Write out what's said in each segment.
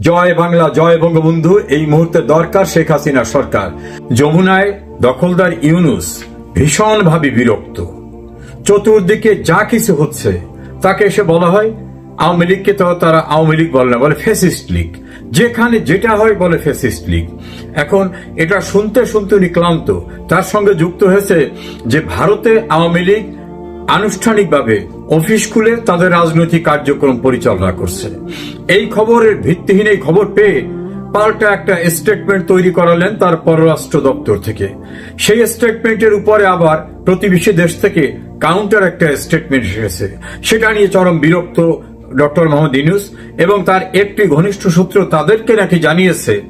জয় বাংলা, জয় বঙ্গবন্ধু, এই মুহূর্তে দরকার শেখ হাসিনা সরকার। যমুনায় দখলদার ইউনুস ভীষণভাবে বিরক্ত। চতুর্দিকে যা কিছু হচ্ছে, তাকে এসে বলা হয়, আওয়ামী লীগকে তো তারা আওয়ামী লীগ বলে না, বলে ফেসিস্ট লীগ। যেখানে যেটা হয় বলে ফেসিস্ট লীগ। এখন এটা শুনতে শুনতে উনি ক্লান্ত। তার সঙ্গে যুক্ত হয়েছে যে ভারতে আওয়ামী লীগ আনুষ্ঠানিকভাবে অফিস খুলে তাদের রাজনৈতিক কার্যক্রম পরিচালনা করছে। এই খবরের ভিত্তিহীন এই খবর পেয়ে পাল্টা একটা স্টেটমেন্ট তৈরি করালেন তার পররাষ্ট্র দপ্তর থেকে। সেই স্টেটমেন্টের উপরে আবার প্রতিবেশী দেশ থেকে কাউন্টার একটা স্টেটমেন্ট এসেছে। সেটা নিয়ে চরম বিরক্ত ডক্টর মোহাম্মদ ইনুস এবং তার একটি ঘনিষ্ঠ সূত্র তাদেরকে নাকি জানিয়েছে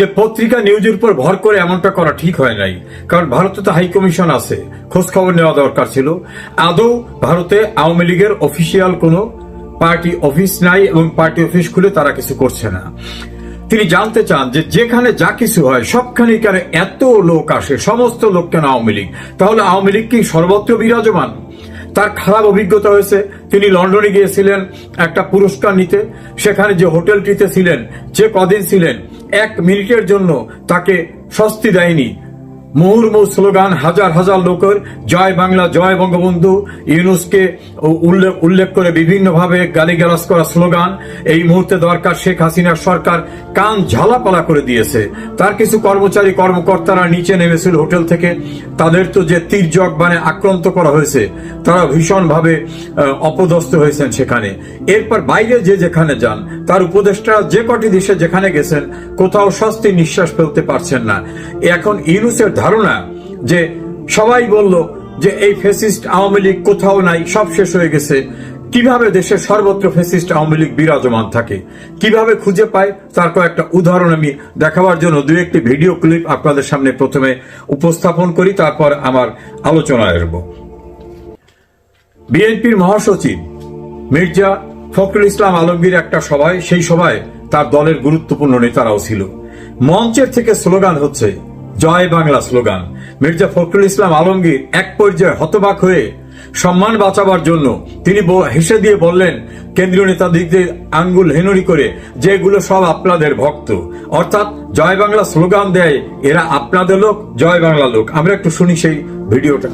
যে পত্রিকা নিউজের উপর ভর করে এমনটা করা ঠিক হয় নাই। কারণ ভারতে তো হাইকমিশন আছে খোঁজ খবর নেওয়া দরকার ছিল। আদৌ ভারতে আওয়ামী লীগের অফিসিয়াল কোনো পার্টি অফিস নাই এবং পার্টি অফিস খুলে তারা কিছু করছে না। তিনি জানতে চান যে যেখানে যা কিছু হয়, সবখানে কেন এত লোক আসে, সমস্ত লোক কেন আওয়ামী লীগ? তাহলে আওয়ামী লীগ কি সর্বত্র বিরাজমান? তার খারাপ অভিজ্ঞতা হয়েছে। তিনি লন্ডনে গিয়েছিলেন একটা পুরস্কার নিতে। সেখানে যে হোটেলটিতে ছিলেন, যে কদিন ছিলেন এক মিনিটের জন্য তাকে স্বস্তি দেয়নি। মুহুর্মুহ স্লোগান হাজার হাজার লোকের, জয় বাংলা, জয় বঙ্গবন্ধু। ইউনুসকে উল্লেখ উল্লেখ করে বিভিন্নভাবে গালিগালাজ করা স্লোগান। এই মুহূর্তে দরকার শেখ হাসিনার সরকার কান ঝালাপালা করে দিয়েছে। তার কিছু কর্মচারী, কর্মকর্তারা নিচে নেমেছিল হোটেল থেকে। তাদের তো যে তীর্যক মানে আক্রান্ত করা হয়েছে, তারা ভীষণভাবে অপদস্থ হয়েছেন সেখানে। এরপর বাইরে যে যেখানে যান, তার উপদেষ্টা যে কটি দেশে যেখানে গেছেন, কোথাও স্বস্তি নিঃশ্বাস ফেলতে পারছেন না। এখন ইউনুসের ধারণা যে সবাই বলল যে এই ফেসিস্ট আওয়ামী লীগ কোথাও নাই, সব শেষ হয়ে গেছে। কীভাবে দেশের সর্বত্র ফেসিস্ট আওয়ামী লীগ বিরাজমান থাকে? কীভাবে খুঁজে পায়? তার কয়েকটা উদাহরণ আমি দেখাবার জন্য দু একটি ভিডিও ক্লিপ আপনাদের সামনে প্রথমে উপস্থাপন করি, তারপর আমার আলোচনায় আসব। বিএনপির মহাসচিব মির্জা ফখরুল ইসলাম আলমগীর একটা সভায়, সেই সভায় তার দলের গুরুত্বপূর্ণ নেতারাও ছিল। মঞ্চের থেকে স্লোগান হচ্ছে জয় বাংলা স্লোগান। মির্জা ফখরুল ইসলাম আলমগীর এক পর্যায়ে হতবাক হয়ে সম্মান বাঁচাবার জন্য তিনি হেসে দিয়ে বললেন, কেন্দ্রীয় নেতাদিগদের আঙ্গুল হেনরি করে যেগুলো সব আপনাদের ভক্ত। অর্থাৎ জয় বাংলা স্লোগান দেয়, এরা আপনাদের লোক, জয় বাংলা লোক। আমরা একটু শুনি সেই ভিডিওটা।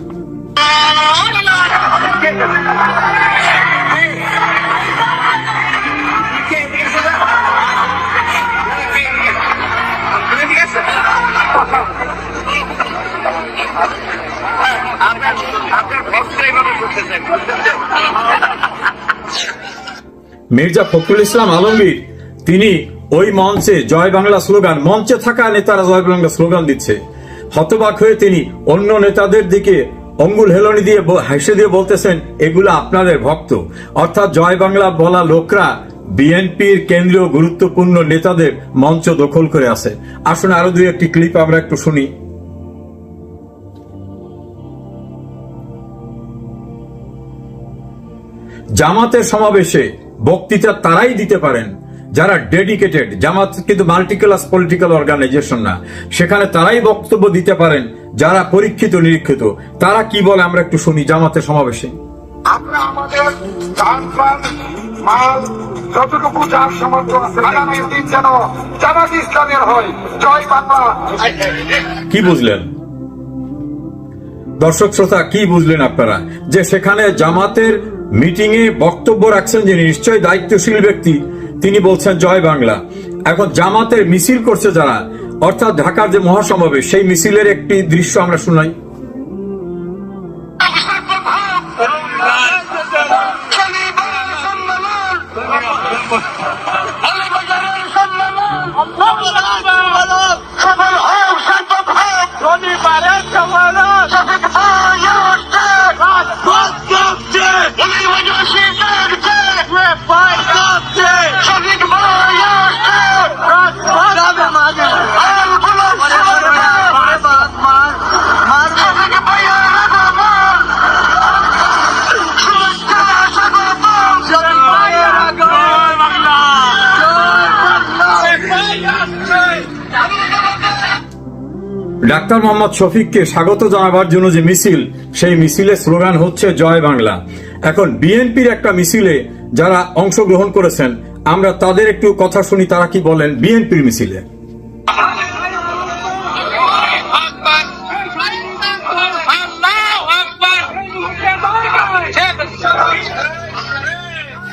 মির্জা ফখরুল ইসলাম আলমগীর, তিনি ওই মঞ্চে জয় বাংলা স্লোগান, মঞ্চে থাকা নেতারা জয় বাংলা স্লোগান দিচ্ছে। হতবাক হয়ে তিনি অন্য নেতাদের দিকে অঙ্গুল হেলনি দিয়ে হেসে দিয়ে বলতেছেন, এগুলো আপনাদের ভক্ত। অর্থাৎ জয় বাংলা বলা লোকরা বিএনপির কেন্দ্রীয় গুরুত্বপূর্ণ নেতাদের মঞ্চ দখল করে আছে। আসুন আরও দুই একটি ক্লিপ আমরা একটু শুনি। জামাতের সমাবেশে বক্তৃতা তারাই দিতে পারেন যারা ডেডিকেটেড জামাত কিন্তু মাল্টিক্লাস পলিটিক্যাল অর্গানাইজেশন না। সেখানে তারাই বক্তব্য দিতে পারেন যারা পরীক্ষিত নিরীক্ষিত। তারা কি বলে আমরা একটু শুনি জামাতের সমাবেশে। আমরা আমাদের মাল যতটুকু যার সামর্থ্য আছে আগামী দিন যেন জামাত ইসলামের হয়। জয় বাংলা। কি বুঝলেন? দর্শক শ্রোতা কি বুঝলেন আপনারা? যে সেখানে জামাতের মিটিং এ বক্তব্য রাখছেন যে নিশ্চয় দায়িত্বশীল ব্যক্তি, তিনি বলছেন, জয় বাংলা। এখন জামাতের মিছিল করছে যারা, অর্থাৎ ঢাকার যে মহাসমাবেশ, সেই মিছিলের একটি দৃশ্য আমরা শুনাই। ডাক্তার মোহাম্মদ শফিককে স্বাগত জানাবার জন্য যে মিছিল, সেই মিছিলের স্লোগান হচ্ছে জয় বাংলা। এখন বিএনপির একটা মিছিলে যারা অংশগ্রহণ করেছেন, আমরা তাদের একটু কথা শুনি, তারা কি বলেন বিএনপির মিছিলে?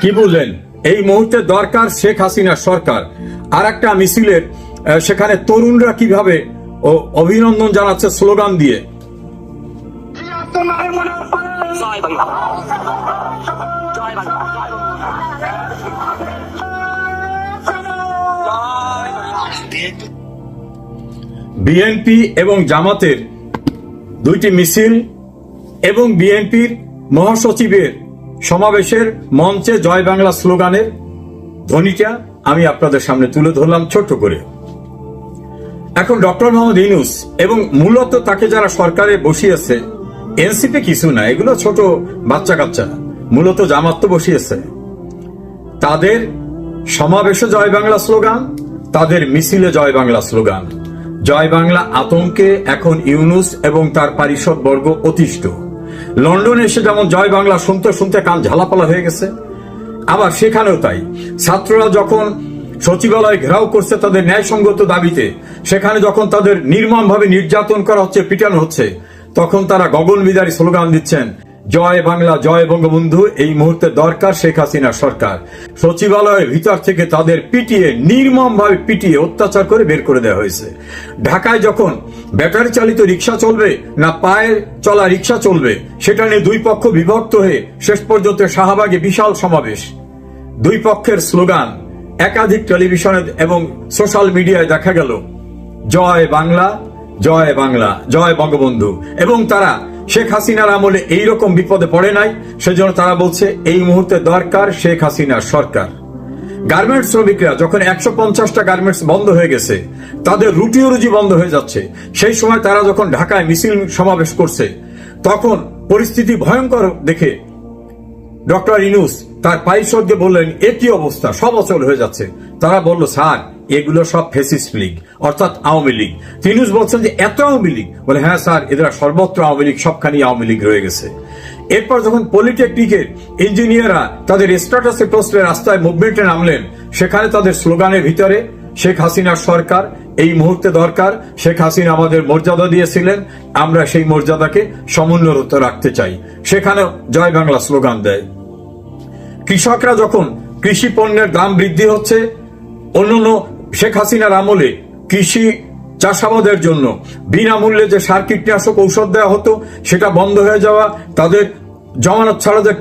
কি বললেন? এই মুহূর্তে দরকার শেখ হাসিনা সরকার। আর একটা মিছিলের সেখানে তরুণরা কীভাবে অভিনন্দন জানাচ্ছে স্লোগান দিয়ে। বিএনপি এবং জামাতের দুইটি মিছিল এবং বিএনপির মহাসচিবের সমাবেশের মঞ্চে জয় বাংলা স্লোগানের ধ্বনিটা আমি আপনাদের সামনে তুলে ধরলাম ছোট্ট করে। এখন ডক্টর মোহাম্মদ ইনুস এবং মূলত তাকে যারা সরকারে বসিয়েছে, এনসিপি কিছু না, এগুলো ছোট বাচ্চা কাচ্চা মূলত জামাত তো বসিয়েছে। তাদের সমাবেশে জয় বাংলা স্লোগান, তাদের মিছিলে জয় বাংলা স্লোগান। জয় বাংলা আতঙ্কে এখন ইউনুস এবং তার পারিষদ বর্গ অতিষ্ঠ। লন্ডনে এসে যেমন জয় বাংলা শুনতে শুনতে কান ঝালাপালা হয়ে গেছে, আবার সেখানেও তাই। ছাত্ররা যখন সচিবালয় ঘেরাও করছে তাদের ন্যায়সঙ্গত দাবিতে। সেখানে যখন তাদের নির্মমভাবে নির্যাতন করা হচ্ছে, পিটানো হচ্ছে, তখন তারা গগন বিদারী স্লোগান দিচ্ছেন, জয় বাংলা, জয় বঙ্গবন্ধু, এই মুহূর্তে দরকার শেখ হাসিনা সরকার। সচিবালয়ের ভিতর থেকে তাদের পিটিয়ে, নির্মমভাবে পিটিয়ে অত্যাচার করে বের করে দেওয়া হয়েছে। ঢাকায় যখন ব্যাটারি চালিত রিক্সা চলবে না পায়ে চলা রিক্সা চলবে, সেটা নিয়ে দুই পক্ষ বিভক্ত হয়ে শেষ পর্যন্ত শাহবাগে বিশাল সমাবেশ। দুই পক্ষের স্লোগান একাধিক টেলিভিশনে এবং সোশ্যাল মিডিয়ায় দেখা গেল, জয় বাংলা জয় বাংলা, জয় বঙ্গবন্ধু। এবং তারা শেখ হাসিনার আমলে এইরকম বিপদে পড়ে নাই, সেজন্য তারা বলছে, এই মুহূর্তে দরকার শেখ হাসিনার সরকার। গার্মেন্টস শ্রমিকরা যখন একশো পঞ্চাশটা গার্মেন্টস বন্ধ হয়ে গেছে, তাদের রুটি রুজি বন্ধ হয়ে যাচ্ছে। সেই সময় তারা যখন ঢাকায় মিছিল সমাবেশ করছে, তখন পরিস্থিতি ভয়ঙ্কর দেখে ডক্টর ইনুস তার পারিষদকে বললেন এ কি অবস্থা, সব অচল হয়ে যাচ্ছে। তারা বলল, স্যার, এগুলো সব ফেসিস্ট লীগ, অর্থাৎ আওয়ামী লীগ। তিনুস বলছেন যে, এত আওয়ামী লীগ? বলে হ্যাঁ স্যার, এদের সর্বত্র আওয়ামী লীগ সবখানি আওয়ামী লীগ রয়ে গেছে। এরপর যখন পলিটেকনিকের ইঞ্জিনিয়াররা তাদের স্ট্যাটাসে পোস্টে রাস্তায় মুভমেন্টে নামলেন, সেখানে তাদের স্লোগানের ভিতরে, শেখ হাসিনার সরকার, এই মুহূর্তে দরকার, শেখ হাসিনা আমাদের মর্যাদা দিয়েছিলেন, আমরা সেই মর্যাদাকে সমুন্নত রাখতে চাই। সেখানেও জয় বাংলা স্লোগান দেয়। কৃষকরা যখন কৃষি পণ্যের দাম বৃদ্ধি হচ্ছে, অন্যান্য শেখ হাসিনার আমলে কৃষি চাষাবাদের জন্য বিনামূল্যে যে সার কীটনাশক ঔষধ দেওয়া হতো, সেটা বন্ধ হয়ে যাওয়া, তাদের জমানত ছাড়া যে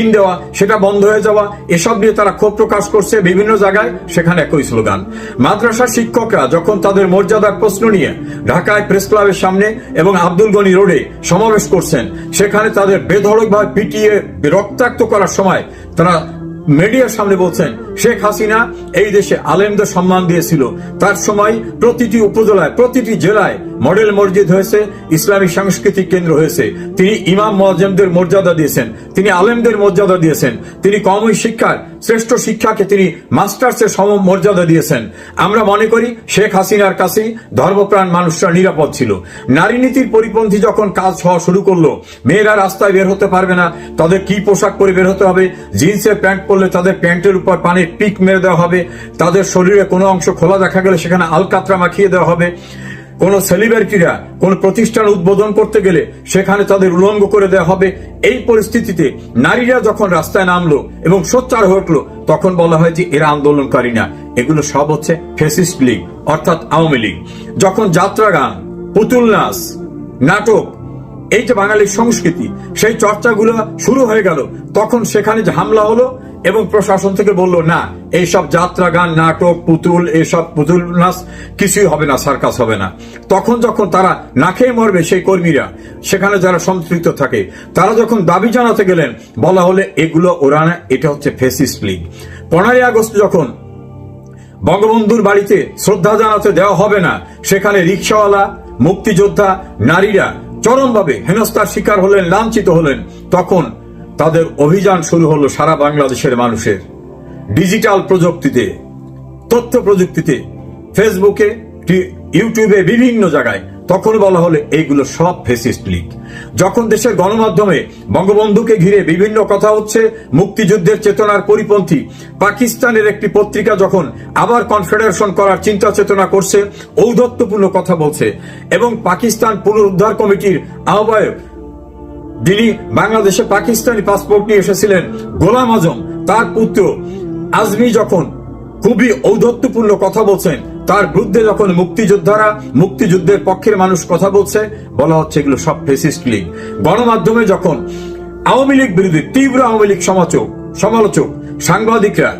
ঋণ দেওয়া, সেটা বন্ধ হয়ে যাওয়া, এসব নিয়ে তারা ক্ষোভ প্রকাশ করছে বিভিন্ন জায়গায়, সেখানে একই স্লোগান। মাদ্রাসার শিক্ষকরা যখন তাদের মর্যাদার প্রশ্ন নিয়ে ঢাকায় প্রেস ক্লাবের সামনে এবং আব্দুল গনি রোডে সমাবেশ করছেন, সেখানে তাদের বেধড়কভাবে পিটিয়ে রক্তাক্ত করার সময় তারা মিডিয়ার সামনে বলছেন, শেখ হাসিনা এই দেশে আলেমদের সম্মান দিয়েছিল। তার সময় প্রতিটি উপজেলায়, প্রতিটি জেলায় মডেল মসজিদ হয়েছে, ইসলামী সাংস্কৃতিক কেন্দ্র হয়েছে। তিনি ইমাম মজেমদের মর্যাদা দিয়েছেন, তিনি আলেমদের মর্যাদা দিয়েছেন। তিনি কমই শিক্ষার শ্রেষ্ঠ শিক্ষাকে তিনি মাস্টার্সের সম মর্যাদা দিয়েছেন। আমরা মনে করি শেখ হাসিনার কাছেই ধর্মপ্রাণ মানুষরা নিরাপদ ছিল। নারী নীতির পরিপন্থী যখন কাজ হওয়া শুরু করল, মেয়েরা রাস্তায় বের হতে পারবে না, তাদের কি পোশাক পরে বের হতে হবে, জিন্সের প্যান্ট পরলে তাদের প্যান্টের উপর পানির পিক মেরে দেওয়া হবে, তাদের শরীরে কোনো অংশ খোলা দেখা গেলে সেখানে আলকাতরা মাখিয়ে দেওয়া হবে। কোন সেলিব্রিটিরা কোন প্রতিষ্ঠান উদ্বোধন করতে গেলে সেখানে তাদের উলঙ্গ করে দেওয়া হবে। এই পরিস্থিতিতে নারীরা যখন রাস্তায় নামলো এবং সোচ্চার হয়ে উঠল, তখন বলা হয় যে এরা আন্দোলনকারী না। এগুলো সব হচ্ছে ফেসিস্ট লীগ, অর্থাৎ আওয়ামী লীগ। যখন যাত্রা গান পুতুল নাচ, নাটক এই যে বাঙালির সংস্কৃতি, সেই চর্চাগুলো শুরু হয়ে গেল। তখন সেখানে যে হামলা হলো এবং প্রশাসন থেকে বলল, না, এইসব যাত্রা গান নাটক, পুতুল এসব পুতুল নাচ কিছুই হবে না, সার্কাস হবে না। তখন যখন তারা না খেয়ে মরবে সেই কর্মীরা, সেখানে যারা সম্পৃক্ত থাকে, তারা যখন দাবি জানাতে গেলেন, বলা হলে এগুলো ওরা না, এটা হচ্ছে ফেসিস লীগ। পনেরোই আগস্ট যখন বঙ্গবন্ধুর বাড়িতে শ্রদ্ধা জানাতে দেওয়া হবে না, সেখানে রিক্সাওয়ালা, মুক্তিযোদ্ধা, নারীরা চরমভাবে হেনস্থার শিকার হলেন, লাঞ্ছিত হলেন, তখন তাদের অভিযান শুরু হলো সারা বাংলাদেশের মানুষের। ডিজিটাল প্রযুক্তিতে, তথ্য প্রযুক্তিতে, ফেসবুকে ইউটিউবে বিভিন্ন জায়গায়। তখন বলা হলে এইগুলো সব ফেসিস্ট লীগ যখন দেশের গণমাধ্যমে বঙ্গবন্ধুকে ঘিরে বিভিন্ন কথা হচ্ছে, মুক্তিযুদ্ধের চেতনার পরিপন্থী, পাকিস্তানের একটি পত্রিকা যখন আবার কনফেডারেশন করার চিন্তা চেতনা করছে, ঔদ্ধত্যপূর্ণ কথা বলছে এবং পাকিস্তান পুনরুদ্ধার কমিটির আহ্বায়ক যিনি বাংলাদেশে পাকিস্তানি পাসপোর্ট নিয়ে এসেছিলেন, গোলাম আজম, তার পুত্র আজমি যখন খুবই ঔদ্ধত্যপূর্ণ কথা বলছেন তার বিরুদ্ধে যখন মুক্তিযোদ্ধারা মুক্তিযুদ্ধের পক্ষের মানুষ কথা বলছে, বলা হচ্ছে এগুলো সব ফেসিস্ট লীগ। গণমাধ্যমে যখন আওয়ামী লীগ বিরোধী, তীব্র আওয়ামী লীগ সমালোচক সমালোচক, সাংবাদিকরা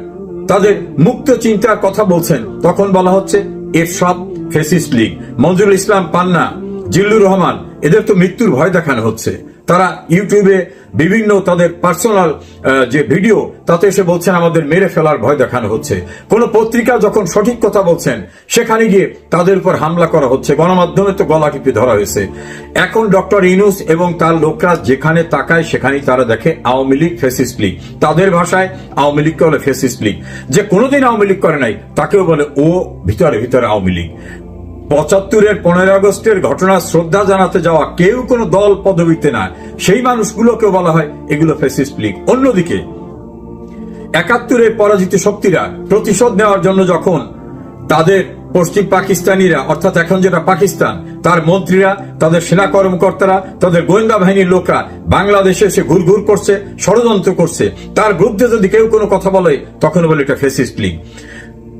তাদের মুক্ত চিন্তার কথা বলছেন, তখন বলা হচ্ছে এর সব ফেসিস্ট লীগ। মঞ্জুরুল ইসলাম পান্না, জিল্লুর রহমান, এদের তো মৃত্যুর ভয় দেখানো হচ্ছে। তারা ইউটিউবে বিভিন্ন তাদের পার্সোনাল যে ভিডিও তাতে এসে বলছেন, আমাদের মেরে ফেলার ভয় দেখানো হচ্ছে। কোন পত্রিকা যখন সঠিক কথা বলছেন, সেখানে গিয়ে তাদের উপর হামলা করা হচ্ছে। গণমাধ্যমে তো গলা টিপে ধরা হয়েছে। এখন ডক্টর ইনুস এবং তার লোকরা যেখানে তাকায়, সেখানেই তারা দেখে আওয়ামী লীগ ফেসিস্ট লীগ। তাদের ভাষায় আওয়ামী লীগকে বলে ফেসিস লীগ। যে কোনোদিন আওয়ামী লীগ করে নাই, তাকেও বলে ও ভিতরে ভিতরে আওয়ামী লীগ। পঁচাত্তরের পনেরো আগস্টের ঘটনা শ্রদ্ধা জানাতে যাওয়া কেউ কোনো দল পদবিতে না সেই মানুষগুলোকে বলা হয় এগুলো ফেসিস্ট লীগ। অন্যদিকে, একাত্তরের পরাজিত শক্তিরা প্রতিশোধ নেওয়ার জন্য যখন তাদের পশ্চিম পাকিস্তানিরা, অর্থাৎ এখন যেটা পাকিস্তান, তার মন্ত্রীরা, তাদের সেনা কর্মকর্তারা, তাদের গোয়েন্দা বাহিনীর লোকরা বাংলাদেশে এসে ঘুর ঘুর করছে, ষড়যন্ত্র করছে। তার বিরুদ্ধে যদি কেউ কোনো কথা বলে তখন বলে এটা ফেসিস্ট লীগ।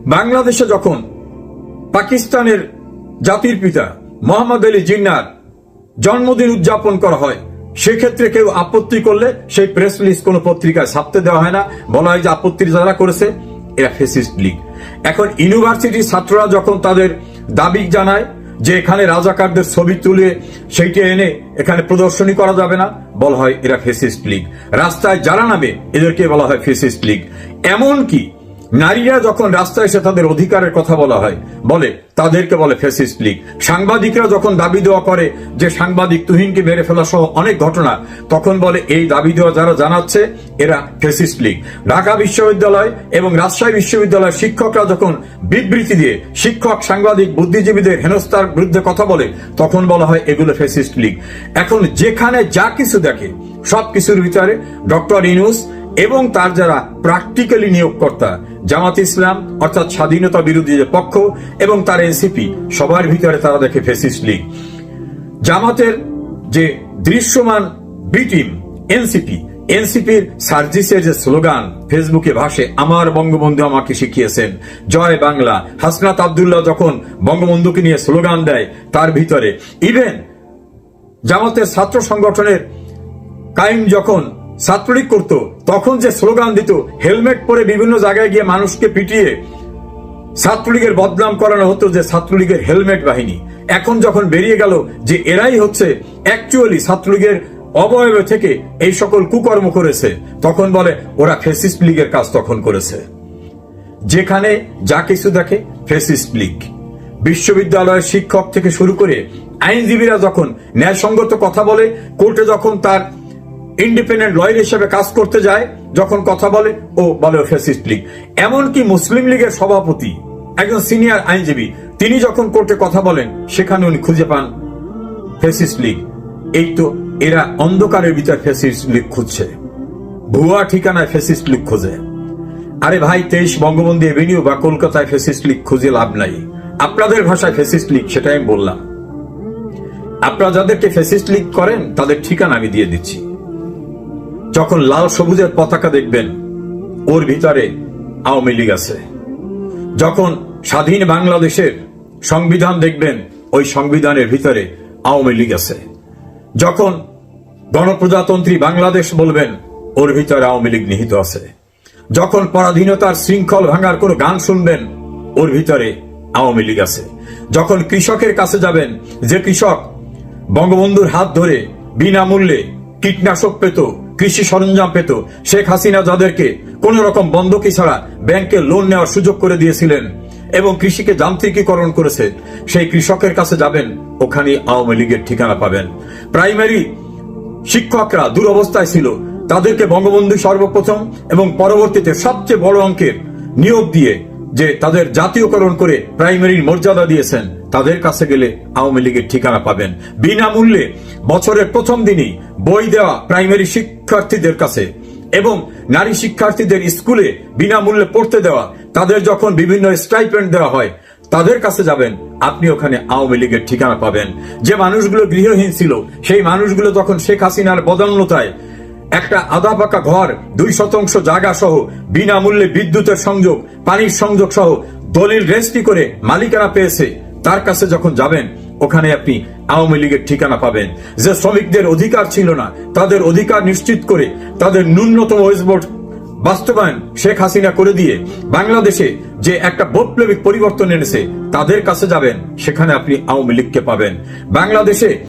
বাংলাদেশে যখন পাকিস্তানের জাতির পিতা মোহাম্মদ আলী জিন্নার জন্মদিন উদযাপন করা হয়। সেক্ষেত্রে কেউ আপত্তি করলে সেই প্রেস লিস্ট কোন পত্রিকায় ছাপতে দেওয়া হয় না। বলা হয় যে আপত্তি যারা করেছে, এরা ফেসিস্ট লীগ। এখন ইউনিভার্সিটির ছাত্ররা যখন তাদের দাবি জানায় যে এখানে রাজাকারদের ছবি তুলে সেইটা এনে এখানে প্রদর্শনী করা যাবে না, বলা হয় এরা ফেসিস্ট লীগ। রাস্তায় যারা নামে, এদেরকে বলা হয় ফেসিস্ট লীগ। এমনকি নারীরা যখন রাস্তায় এসে তাদের অধিকারের কথা বলা হয়, বলে, তাদেরকে বলে ফেসিস্ট লীগ সাংবাদিকরা যখন দাবি দেওয়া করে যে সাংবাদিক তুহিনকে মেরে ফেলা সহ অনেক ঘটনা, তখন বলে, এই দাবি দেওয়া যারা জানাচ্ছে, এরা ফেসিস্ট লীগ ঢাকা বিশ্ববিদ্যালয় এবং রাজশাহী বিশ্ববিদ্যালয়ের শিক্ষকরা যখন বিবৃতি দিয়ে শিক্ষক, সাংবাদিক, বুদ্ধিজীবীদের হেনস্থার বিরুদ্ধে কথা বলে, তখন বলা হয় এগুলো ফেসিস্ট লীগ এখন যেখানে যা কিছু দেখে সব কিছুর ভিতরে ডক্টর ইনুস এবং তার যারা প্র্যাকটিক্যালি নিয়োগকর্তা, জামাত ইসলাম, অর্থাৎ স্বাধীনতা বিরোধী যে পক্ষ এবং তার এনসিপি, সবার ভিতরে তারা দেখে ফেসিস লীগ। জামাতের যে দৃশ্যমান বি টিম এনসিপি, এনসিপির সার্জিসের যে স্লোগান, ফেসবুকে ভাসে, আমার বঙ্গবন্ধু আমাকে শিখিয়েছেন। জয় বাংলা। হাসনাত আবদুল্লাহ যখন বঙ্গবন্ধুকে নিয়ে স্লোগান দেয়, তার ভিতরে। ইভেন জামাতের ছাত্র সংগঠনের কাইম যখন ছাত্রলীগ করত। তখন যে স্লোগান দিত, হেলমেট পরে বিভিন্ন জায়গায় গিয়ে মানুষকে পিটিয়ে ছাত্রলীগের বদনাম করানো হতো যে ছাত্রলীগের হেলমেট বাহিনী। এখন যখন বেরিয়ে গেল যে এরাই হচ্ছে অ্যাকচুয়ালি ছাত্রলীগের অবয়ব থেকে এই সকল কুকর্ম করেছে, তখন বলে, ওরা ফেসিস্ট লীগের কাজ তখন করেছে। যেখানে যা কিছু দেখে, ফেসিস্ট লীগ। বিশ্ববিদ্যালয়ের শিক্ষক থেকে শুরু করে আইনজীবীরা যখন ন্যায়সঙ্গত কথা বলে, কোর্টে যখন তার ইন্ডিপেন্ডেন্ট লয়ার হিসেবে কাজ করতে যায়, যখন কথা বলে ও বলে ফেসিস্ট লীগ। এমনকি মুসলিম লীগের সভাপতি, একজন সিনিয়র আইনজীবী, তিনি যখন কোর্টে কথা বলেন, সেখানে উনি খুঁজে পান ফেসিস্ট লীগ। এই তো এরা অন্ধকারের ভিতর ফেসিস্ট লীগ খুঁজছে। ভুয়া ঠিকানায় ফেসিস্ট লীগ খোঁজে। আরে ভাই, তেইশ বঙ্গবন্ধু এভিনিউ বা কলকাতায় ফেসিস্ট লীগ খুঁজে লাভ নাই। আপনাদের ভাষায় ফেসিস্ট লীগ, সেটাই আমি বললাম। আপনারা যাদেরকে ফেসিস্ট লীগ করেন, তাদের ঠিকানা আমি দিয়ে দিচ্ছি। যখন লাল সবুজের পতাকা দেখবেন, ওর ভিতরে আওয়ামী লীগ আছে। যখন স্বাধীন বাংলাদেশের সংবিধান দেখবেন, ওই সংবিধানের ভিতরে আওয়ামী লীগ আছে। যখন গণপ্রজাতন্ত্রী বাংলাদেশ বলবেন, ওর ভিতরে আওয়ামী লীগ নিহিত আছে। যখন পরাধীনতার শৃঙ্খল ভাঙার কোনো গান শুনবেন, ওর ভিতরে আওয়ামী লীগ আছে। যখন কৃষকের কাছে যাবেন, যে কৃষক বঙ্গবন্ধুর হাত ধরে বিনামূল্যে কীটনাশক পেত কৃষি সরঞ্জাম পেত। শেখ হাসিনা যাদেরকে কোন রকম বন্ধকি ছাড়া ব্যাংকে লোন নেওয়ার সুযোগ করে দিয়েছিলেন এবং কৃষিকে যান্ত্রিকীকরণ করেছে, সেই কৃষকের কাছে যাবেন ওখানে আওয়ামী লীগের ঠিকানা পাবেন। প্রাইমারি শিক্ষকরা দুরবস্থায় ছিল। তাদেরকে বঙ্গবন্ধু সর্বপ্রথম এবং পরবর্তীতে সবচেয়ে বড় অঙ্কের নিয়োগ দিয়ে যে তাদের জাতীয়করণ করে প্রাইমারির মর্যাদা দিয়েছেন। তাদের কাছে গেলে আওয়ামী লীগের ঠিকানা পাবেন। বিনামূল্যে বছরের প্রথম দিনই বই দেওয়া প্রাইমারি শিক্ষার্থীদের কাছে এবং নারী শিক্ষার্থীদের স্কুলে বিনামূল্যে পড়তে দেওয়া, তাদের যখন বিভিন্ন স্টাইপেন্ড দেওয়া হয়, তাদের কাছে যাবেন, আপনি ওখানে আওয়ামী লীগের ঠিকানা পাবেন। যে মানুষগুলো গৃহহীন ছিল, সেই মানুষগুলো তখন শেখ হাসিনার বদান্যতায় একটা আধা পাকা ঘর, দুই শতাংশ জায়গা সহ বিনামূল্যে বিদ্যুতের সংযোগ, পানির সংযোগ সহ দলিল রেজিস্ট্রি করে মালিকানা পেয়েছে। তার কাছে যখন যাবেন, ওখানে আপনি আওয়ামী লীগের ঠিকানা পাবেন। যে শ্রমিকদের অধিকার ছিল না, তাদের অধিকার নিশ্চিত করে তাদের ন্যূনতম ওয়েসবোর্ড বাস্তবায়ন শেখ হাসিনা করে দিয়ে বাংলাদেশে যে একটা বৈপ্লবিক পরিবর্তন এনেছে, তাদের কাছে যাবেন, সেখানে আপনি আওয়ামী লীগকে পাবেন। বাংলাদেশে